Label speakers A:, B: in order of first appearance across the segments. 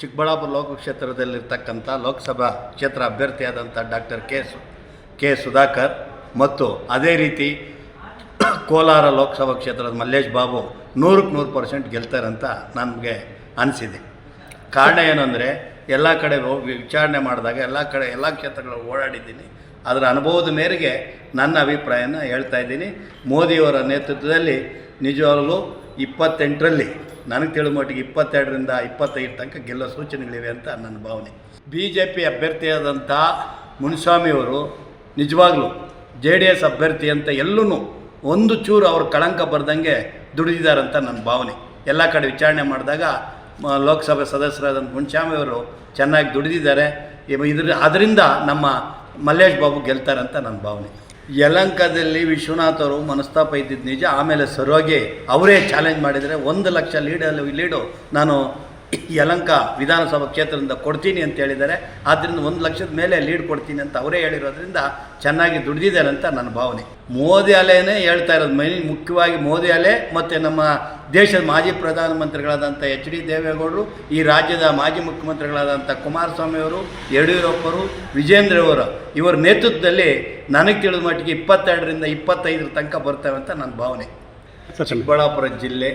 A: ಚಿಕ್ಕಬಳ್ಳಾಪುರ ಲೋಕಕ್ಷೇತ್ರದಲ್ಲಿರ್ತಕ್ಕಂಥ ಲೋಕಸಭಾ ಕ್ಷೇತ್ರ ಅಭ್ಯರ್ಥಿಯಾದಂಥ doctor K ಸು, ಕೆ ಸುಧಾಕರ್ ಮತ್ತು ಅದೇ ರೀತಿ ಕೋಲಾರ ಲೋಕಸಭಾ ಕ್ಷೇತ್ರದ ಮಲ್ಲೇಶ್ ಬಾಬು ನೂರಕ್ಕೆ ನೂರು ಪರ್ಸೆಂಟ್ ಗೆಲ್ತಾರೆ ಅಂತ ನನಗೆ ಅನಿಸಿದೆ. ಕಾರಣ ಏನಂದರೆ, ಎಲ್ಲ ಕಡೆ ಹೋಗಿ ವಿಚಾರಣೆ ಮಾಡಿದಾಗ ಎಲ್ಲ ಕಡೆ ಎಲ್ಲ ಕ್ಷೇತ್ರಗಳು ಓಡಾಡಿದ್ದೀನಿ. ಅದರ ಅನುಭವದ ಮೇರೆಗೆ ನನ್ನ ಅಭಿಪ್ರಾಯನ ಹೇಳ್ತಾ ಇದ್ದೀನಿ. ಮೋದಿಯವರ ನೇತೃತ್ವದಲ್ಲಿ ನಿಜವಾಗಲೂ ಇಪ್ಪತ್ತೆಂಟರಲ್ಲಿ, ನನಗೆ ತಿಳಿದ ಮಟ್ಟಿಗೆ ಇಪ್ಪತ್ತೆರಡರಿಂದ ಇಪ್ಪತ್ತೈದು ತನಕ ಗೆಲ್ಲೋ ಸೂಚನೆಗಳಿವೆ ಅಂತ ನನ್ನ ಭಾವನೆ. ಬಿ ಜೆ ಪಿ ಅಭ್ಯರ್ಥಿಯಾದಂಥ ಮುನಿಸ್ವಾಮಿಯವರು ನಿಜವಾಗ್ಲೂ ಜೆ ಡಿ ಎಸ್ ಅಭ್ಯರ್ಥಿ ಅಂತ ಎಲ್ಲೂ ಒಂದು ಚೂರು ಅವ್ರ ಕಳಂಕ ಬರ್ದಂಗೆ ದುಡಿದಿದ್ದಾರಂತ ನನ್ನ ಭಾವನೆ. ಎಲ್ಲ ಕಡೆ ವಿಚಾರಣೆ ಮಾಡಿದಾಗ ಲೋಕಸಭೆ ಸದಸ್ಯರಾದಂಥ ಮುನಿಸ್ವಾಮಿಯವರು ಚೆನ್ನಾಗಿ ದುಡಿದಿದ್ದಾರೆ. ಇದ್ರ, ಅದರಿಂದ ನಮ್ಮ ಮಲ್ಲೇಶ್ ಬಾಬು ಗೆಲ್ತಾರಂತ ನನ್ನ ಭಾವನೆ. ಯಲಂಕದಲ್ಲಿ ವಿಶ್ವನಾಥ್ ಅವರು ಮನಸ್ತಾಪ ಇದ್ದಿದ್ದು ನಿಜ, ಆಮೇಲೆ ಸರೋಗಿ ಅವರೇ ಚಾಲೆಂಜ್ ಮಾಡಿದರೆ ಒಂದು ಲಕ್ಷ ಲೀಡಲ್ಲಿ ಲೀಡು ನಾನು ಯಲಂಕ ವಿಧಾನಸಭಾ ಕ್ಷೇತ್ರದಿಂದ ಕೊಡ್ತೀನಿ ಅಂತ ಹೇಳಿದ್ದಾರೆ. ಆದ್ದರಿಂದ ಒಂದು ಲಕ್ಷದ ಮೇಲೆ ಲೀಡ್ ಕೊಡ್ತೀನಿ ಅಂತ ಅವರೇ ಹೇಳಿರೋದ್ರಿಂದ ಚೆನ್ನಾಗಿ ದುಡಿದಿದ್ದಾರೆ ಅಂತ ನನ್ನ ಭಾವನೆ. ಮೋದಿ ಅಲೆನೇ ಹೇಳ್ತಾ ಇರೋದು. ಮೈ ಮುಖ್ಯವಾಗಿ ಮೋದಿ ಅಲೆ ಮತ್ತು ನಮ್ಮ ದೇಶದ ಮಾಜಿ ಪ್ರಧಾನಮಂತ್ರಿಗಳಾದಂಥ ಎಚ್ ಡಿ ದೇವೇಗೌಡರು ಈ ರಾಜ್ಯದ ಮಾಜಿ ಮುಖ್ಯಮಂತ್ರಿಗಳಾದಂಥ ಕುಮಾರಸ್ವಾಮಿ ಅವರು ಯಡಿಯೂರಪ್ಪರು ವಿಜೇಂದ್ರ ಅವರು ಇವರ ನೇತೃತ್ವದಲ್ಲಿ ನನಗೆ ತಿಳಿದ ಮಟ್ಟಿಗೆ ಇಪ್ಪತ್ತೆರಡರಿಂದ ಇಪ್ಪತ್ತೈದರ ತನಕ ಬರ್ತವೆ ಅಂತ ನನ್ನ ಭಾವನೆ. ಚಿಕ್ಕಬಳ್ಳಾಪುರ ಜಿಲ್ಲೆ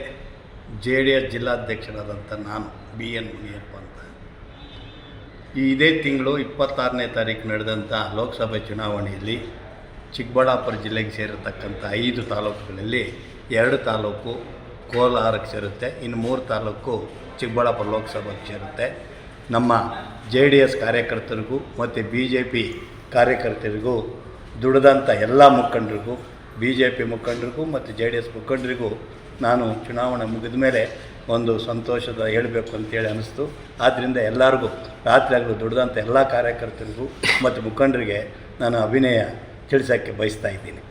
A: ಜೆ ಡಿ ಎಸ್ ಜಿಲ್ಲಾಧ್ಯಕ್ಷರಾದಂಥ ನಾನು, ಬಿ. ಎನ್. ಮುನಿಯಪ್ಪ ಅಂತ. ಈ ಇದೇ ತಿಂಗಳು ಇಪ್ಪತ್ತಾರನೇ ತಾರೀಕು ನಡೆದಂಥ ಲೋಕಸಭೆ ಚುನಾವಣೆಯಲ್ಲಿ ಚಿಕ್ಕಬಳ್ಳಾಪುರ ಜಿಲ್ಲೆಗೆ ಸೇರಿರತಕ್ಕಂಥ ಐದು ತಾಲೂಕುಗಳಲ್ಲಿ ಎರಡು ತಾಲೂಕು ಕೋಲಾರಕ್ಕೆ ಸೇರುತ್ತೆ, ಇನ್ನು ಮೂರು ತಾಲೂಕು ಚಿಕ್ಕಬಳ್ಳಾಪುರ ಲೋಕಸಭೆಗೆ ಸೇರುತ್ತೆ. ನಮ್ಮ ಜೆ ಡಿ ಎಸ್ ಕಾರ್ಯಕರ್ತರಿಗೂ ಮತ್ತು ಬಿ ಜೆ ಪಿ ಕಾರ್ಯಕರ್ತರಿಗೂ ದುಡಿದಂಥ ಎಲ್ಲ ಮುಖಂಡರಿಗೂ ಬಿ ಜೆ ಪಿ ಮುಖಂಡರಿಗೂ ಮತ್ತು ಜೆ ಡಿ ಎಸ್ ಮುಖಂಡರಿಗೂ ನಾನು ಚುನಾವಣೆ ಮುಗಿದ ಮೇಲೆ ಒಂದು ಸಂತೋಷದ ಹೇಳಬೇಕು ಅಂತೇಳಿ ಅನ್ನಿಸ್ತು. ಆದ್ದರಿಂದ ಎಲ್ಲರಿಗೂ, ರಾತ್ರಿ ಆಗಲು ದುಡಿದಂಥ ಎಲ್ಲ ಕಾರ್ಯಕರ್ತರಿಗೂ ಮತ್ತು ಮುಖಂಡರಿಗೆ ನಾನು ಅಭಿನಯ ತಿಳಿಸೋಕ್ಕೆ ಬಯಸ್ತಾ ಇದ್ದೀನಿ.